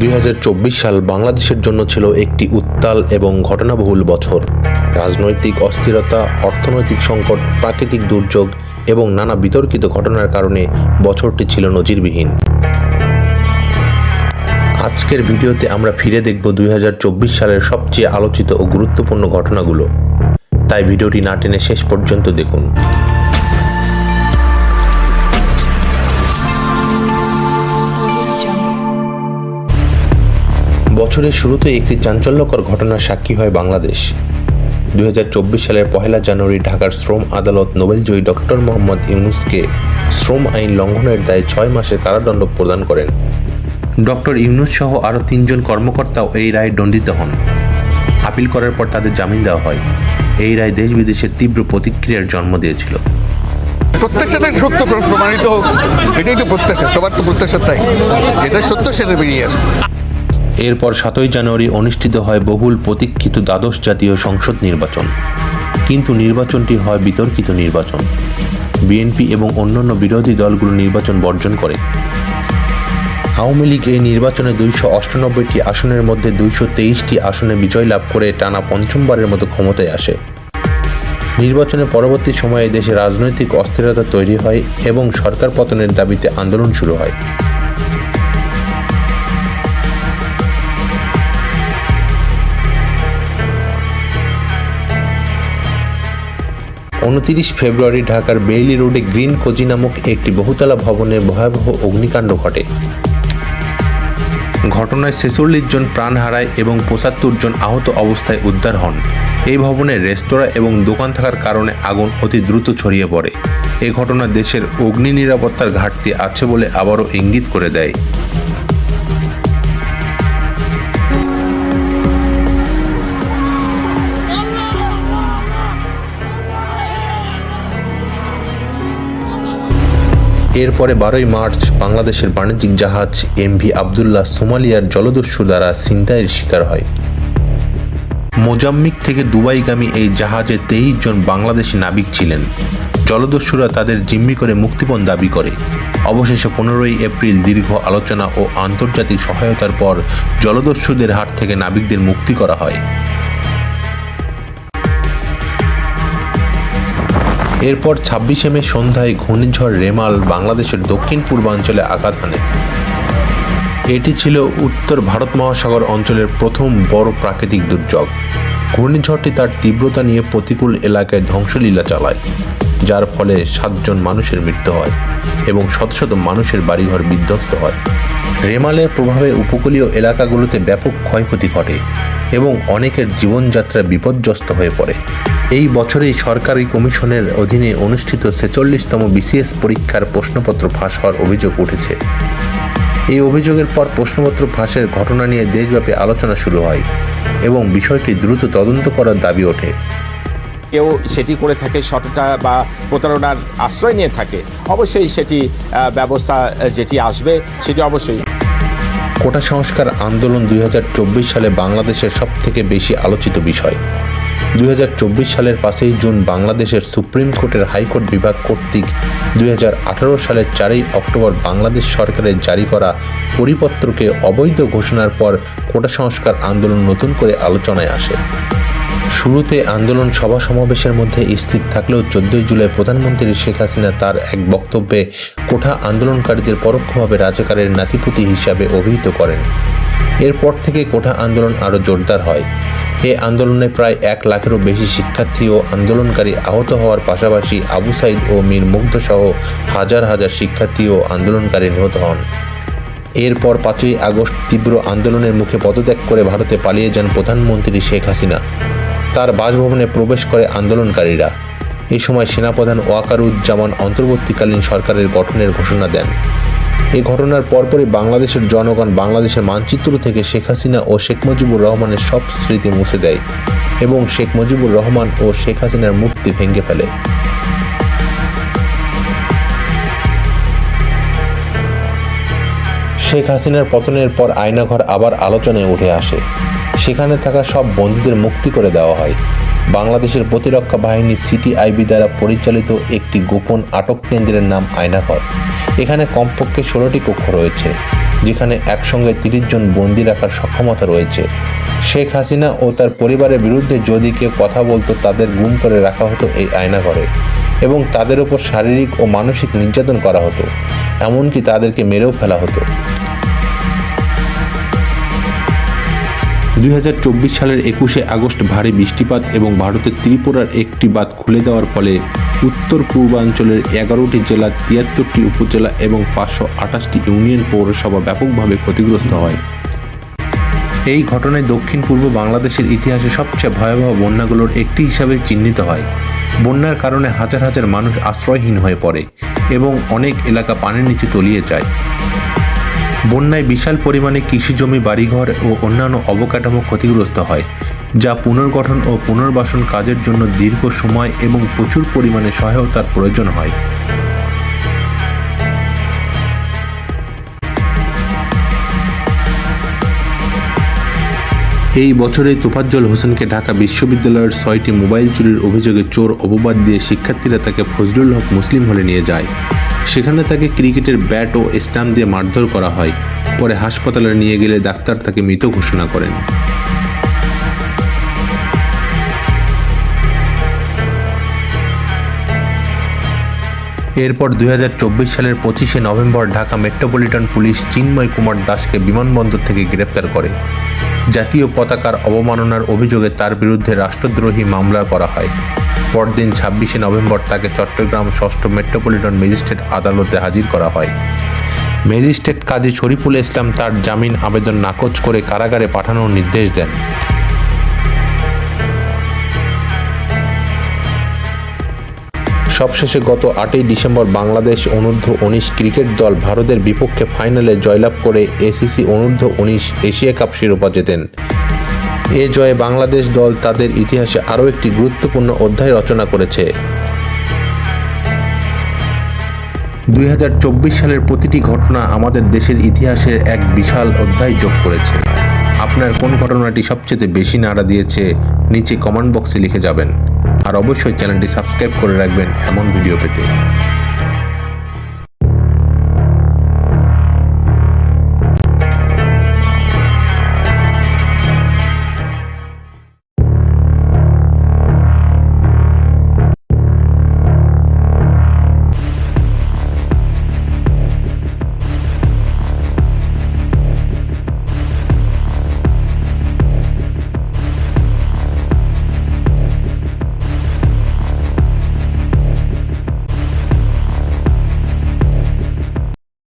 দুই হাজার চব্বিশ সাল বাংলাদেশের জন্য ছিল একটি উত্তাল এবং ঘটনাবহুল বছর। রাজনৈতিক অস্থিরতা, অর্থনৈতিক সংকট, প্রাকৃতিক দুর্যোগ এবং নানা বিতর্কিত ঘটনার কারণে বছরটি ছিল নজিরবিহীন। আজকের ভিডিওতে আমরা ফিরে দেখব দুই হাজার চব্বিশ সালের সবচেয়ে আলোচিত ও গুরুত্বপূর্ণ ঘটনাগুলো। তাই ভিডিওটি না টেনে শেষ পর্যন্ত দেখুন। বছরের শুরুতে একটি চাঞ্চল্যকর ঘটনার সাক্ষী হয় বাংলাদেশ। দুই হাজার চব্বিশ সালের পহেলা জানুয়ারি ঢাকার শ্রম আদালত নোবেলজয়ী ডক্টর মোহাম্মদ ইউনুসকে শ্রম আইন লঙ্ঘনের দায়ে ছয় মাসের কারাদণ্ড প্রদান করেন। ডক্টর ইউনুস সহ আরও তিনজন কর্মকর্তাও এই রায়ে দণ্ডিত হন। আপিল করার পর তাদের জামিন দেওয়া হয়। এই রায় দেশ বিদেশের তীব্র প্রতিক্রিয়ার জন্ম দিয়েছিল। প্রত্যাশাটা সত্য প্রমাণিত হোক। এটাই তো প্রত্যাশা, সবার তো প্রত্যাশা তাই। যেটা সত্য সেটা বেরিয়ে আসে। এরপর সাতই জানুয়ারি অনুষ্ঠিত হয় বহুল প্রতীক্ষিত দ্বাদশ জাতীয় সংসদ নির্বাচন। কিন্তু নির্বাচনটি হয় বিতর্কিত নির্বাচন। বিএনপি এবং অন্যান্য বিরোধী দলগুলো নির্বাচন বর্জন করে। আওয়ামী লীগ এই নির্বাচনে দুইশো অষ্টানব্বইটি আসনের মধ্যে দুইশো তেইশটি আসনে বিজয় লাভ করে টানা পঞ্চমবারের মতো ক্ষমতায় আসে। নির্বাচনের পরবর্তী সময়ে দেশে রাজনৈতিক অস্থিরতা তৈরি হয় এবং সরকার পতনের দাবিতে আন্দোলন শুরু হয়। উনতিরিশ ফেব্রুয়ারি ঢাকার বেইলি রোডে গ্রিন কোজি নামক একটি বহুতলা ভবনে ভয়াবহ অগ্নিকাণ্ড ঘটে। ঘটনায় ছেচল্লিশ জন প্রাণ হারায় এবং পঁচাত্তর জন আহত অবস্থায় উদ্ধার হন। এই ভবনে রেস্তোরাঁ এবং দোকান থাকার কারণে আগুন অতি দ্রুত ছড়িয়ে পড়ে। এ ঘটনা দেশের অগ্নি নিরাপত্তার ঘাটতি আছে বলে আবারও ইঙ্গিত করে দেয়। এরপরে বারোই মার্চ বাংলাদেশের বাণিজ্যিক জাহাজ এমভি আবদুল্লাহ সোমালিয়ার জলদস্যু দ্বারা ছিনতাইয়ের শিকার হয়। মোজাম্মিক থেকে দুবাইগামী এই জাহাজে তেইশ জন বাংলাদেশি নাবিক ছিলেন। জলদস্যুরা তাদের জিম্মি করে মুক্তিপণ দাবি করে। অবশেষে পনেরোই এপ্রিল দীর্ঘ আলোচনা ও আন্তর্জাতিক সহায়তার পর জলদস্যুদের হাত থেকে নাবিকদের মুক্তি করা হয়। এরপর ছাব্বিশে মে সন্ধ্যায় ঘূর্ণিঝড় রেমাল বাংলাদেশের দক্ষিণ পূর্বাঞ্চলে আঘাত হানে। এটি ছিল উত্তর ভারত মহাসাগর অঞ্চলের প্রথম বড় প্রাকৃতিক দুর্যোগ। ঘূর্ণিঝড়টি তার তীব্রতা নিয়ে প্রতিকূল এলাকায় ধ্বংসলীলা চালায়, যার ফলে সাতজন মানুষের মৃত্যু হয় এবং শত শত মানুষের বাড়িঘর বিধ্বস্ত হয়। রেমালের প্রভাবে উপকূলীয় এলাকাগুলোতে ব্যাপক ক্ষয়ক্ষতি ঘটে এবং অনেকের জীবনযাত্রা বিপর্যস্ত হয়ে পড়ে। এই বছরেই সরকারি কমিশনের অধীনে অনুষ্ঠিত ছেচল্লিশতম বিসিএস পরীক্ষার প্রশ্নপত্র ফাঁস হওয়ার অভিযোগ উঠেছে। এই অভিযোগের পর প্রশ্নপত্র ফাঁসের ঘটনা নিয়ে দেশব্যাপী আলোচনা শুরু হয় এবং বিষয়টি দ্রুত তদন্ত করার দাবি ওঠে। কেউ সেটি করে থাকে সততা বা প্রতারণার আশ্রয় নিয়ে থাকে অবশ্যই সেটি ব্যবস্থা যেটি আসবে সেটি অবশ্যই। কোটা সংস্কার আন্দোলন দুই হাজার চব্বিশ সালে বাংলাদেশের সবথেকে বেশি আলোচিত বিষয়। দুই হাজার চব্বিশ সালের পাঁচই জুন বাংলাদেশের সুপ্রিম কোর্টের হাইকোর্ট বিভাগ কর্তৃক দুই হাজার আঠারো সালের চারই অক্টোবর বাংলাদেশ সরকারের জারি করা পরিপত্রকে অবৈধ ঘোষণার পর কোটা সংস্কার আন্দোলন নতুন করে আলোচনায় আসে। শুরুতে আন্দোলন সভা সমাবেশের মধ্যে স্থির থাকলেও চোদ্দই জুলাই প্রধানমন্ত্রী শেখ হাসিনা তার এক বক্তব্যে কোঠা আন্দোলনকারীদের পরোক্ষভাবে রাজাকারের নাতিপুতি হিসাবে অভিহিত করেন। এরপর থেকে কোঠা আন্দোলন আরও জোরদার হয়। এ আন্দোলনে প্রায় এক লাখেরও বেশি শিক্ষার্থী ও আন্দোলনকারী আহত হওয়ার পাশাপাশি আবু সাইদ ও মীর মুগ্ধ সহ হাজার হাজার শিক্ষার্থী ও আন্দোলনকারী নিহত হন। এরপর পাঁচই আগস্ট তীব্র আন্দোলনের মুখে পদত্যাগ করে ভারতে পালিয়ে যান প্রধানমন্ত্রী শেখ হাসিনা। তার বাসভবনে প্রবেশ করে আন্দোলনকারীরা। এ সময় সেনাপ্রধান ওয়াকারুজ্জামান অন্তর্বর্তীকালীন সরকারের গঠনের ঘোষণা দেন। এই ঘটনার পরপরই বাংলাদেশের জনগণ বাংলাদেশের মানচিত্র থেকে শেখ হাসিনা ও শেখ মুজিবুর রহমানের সব স্মৃতি মুছে দেয় এবং শেখ মুজিবুর রহমান ও শেখ হাসিনার মূর্তি ভেঙে ফেলে। শেখ হাসিনার পতনের পর আয়নাঘর আবার আলোচনায় উঠে আসে। সেখানে থাকা সব বন্দীদের মুক্তি করে দেওয়া হয়। বাংলাদেশের প্রতিরক্ষা বাহিনী সিটিআইবি দ্বারা পরিচালিত একটি গোপন আটক কেন্দ্রের নাম আয়নাঘর। এখানে কমপক্ষে ষোলোটি কক্ষ রয়েছে, যেখানে একসঙ্গে তিরিশ জন বন্দি রাখার সক্ষমতা রয়েছে। শেখ হাসিনা ও তার পরিবারের বিরুদ্ধে যদি কেউ কথা বলতো, তাদের গুম করে রাখা হতো এই আয়নাঘরে এবং তাদের উপর শারীরিক ও মানসিক নির্যাতন করা হতো। এমনকি তাদেরকে মেরেও ফেলা হতো। দুই হাজার চব্বিশ সালের একুশে আগস্ট ভারী বৃষ্টিপাত এবং ভারতের ত্রিপুরার একটি বাঁধ খুলে দেওয়ার ফলে উত্তর পূর্বাঞ্চলের এগারোটি জেলা, তিয়াত্তরটি উপজেলা এবং পাঁচশো আঠাশটি ইউনিয়ন পৌরসভা ব্যাপকভাবে ক্ষতিগ্রস্ত হয়। এই ঘটনায় দক্ষিণ পূর্ব বাংলাদেশের ইতিহাসে সবচেয়ে ভয়াবহ বন্যাগুলোর একটি হিসাবে চিহ্নিত হয়। বন্যার কারণে হাজার হাজার মানুষ আশ্রয়হীন হয়ে পড়ে এবং অনেক এলাকা পানির নিচে তলিয়ে যায়। বন্যায় বিশাল পরিমাণে কৃষিজমি বাড়িঘর ও অন্যান্য অবকাঠামো ক্ষতিগ্রস্ত হয়, যা পুনর্গঠন ও পুনর্বাসন কাজের জন্য দীর্ঘ সময় এবং প্রচুর পরিমাণে সহায়তার প্রয়োজন হয়। এই বছরেই তোফাজ্জল হোসেনকে ঢাকা বিশ্ববিদ্যালয়ের ছয়টি মোবাইল চুরির অভিযোগে চোর অপবাদ দিয়ে শিক্ষার্থীরা তাকে ফজলুল হক মুসলিম হলে নিয়ে যায়। সেখানে তাকে ক্রিকেটের ব্যাট ও স্টাম্প দিয়ে মারধর করা হয়। পরে হাসপাতালে নিয়ে গেলে ডাক্তার তাকে মৃত ঘোষণা করেন। এরপর দুই হাজার চব্বিশ সালের পঁচিশে November Dhaka metropolitan police Chinmoy Kumar দাসকে বিমানবন্দর থেকে গ্রেপ্তার করে। জাতীয় পতাকার অবমাননার অভিযোগে তার বিরুদ্ধে রাষ্ট্রদ্রোহী মামলা করা হয়। পরদিন ছাব্বিশে নভেম্বর তাকে চট্টগ্রাম ষষ্ঠ মেট্রোপলিটন ম্যাজিস্ট্রেট আদালতে হাজির করা হয়। ম্যাজিস্ট্রেট কাজী শরীফুল ইসলাম তার জামিন আবেদন নাকচ করে কারাগারে পাঠানোর নির্দেশ দেন। সবশেষে গত আটই ডিসেম্বর বাংলাদেশ অনূর্ধ্ব উনিশ ক্রিকেট দল ভারতের বিপক্ষে ফাইনালে জয়লাভ করে এসিসি অনূর্ধ্ব উনিশ এশিয়া কাপ শিরোপা জেতেন। এ জয়ে বাংলাদেশ দল তাদের ইতিহাসে আরও একটি গুরুত্বপূর্ণ অধ্যায় রচনা করেছে। দুই হাজার চব্বিশ সালের প্রতিটি ঘটনা আমাদের দেশের ইতিহাসের এক বিশাল অধ্যায় যোগ করেছে। আপনার কোন ঘটনাটি সবচেয়ে বেশি নাড়া দিয়েছে, নিচে কমেন্ট বক্সে লিখে যাবেন। আর অবশ্যই চ্যানেলটি সাবস্ক্রাইব করে রাখবেন এমন ভিডিও পেতে।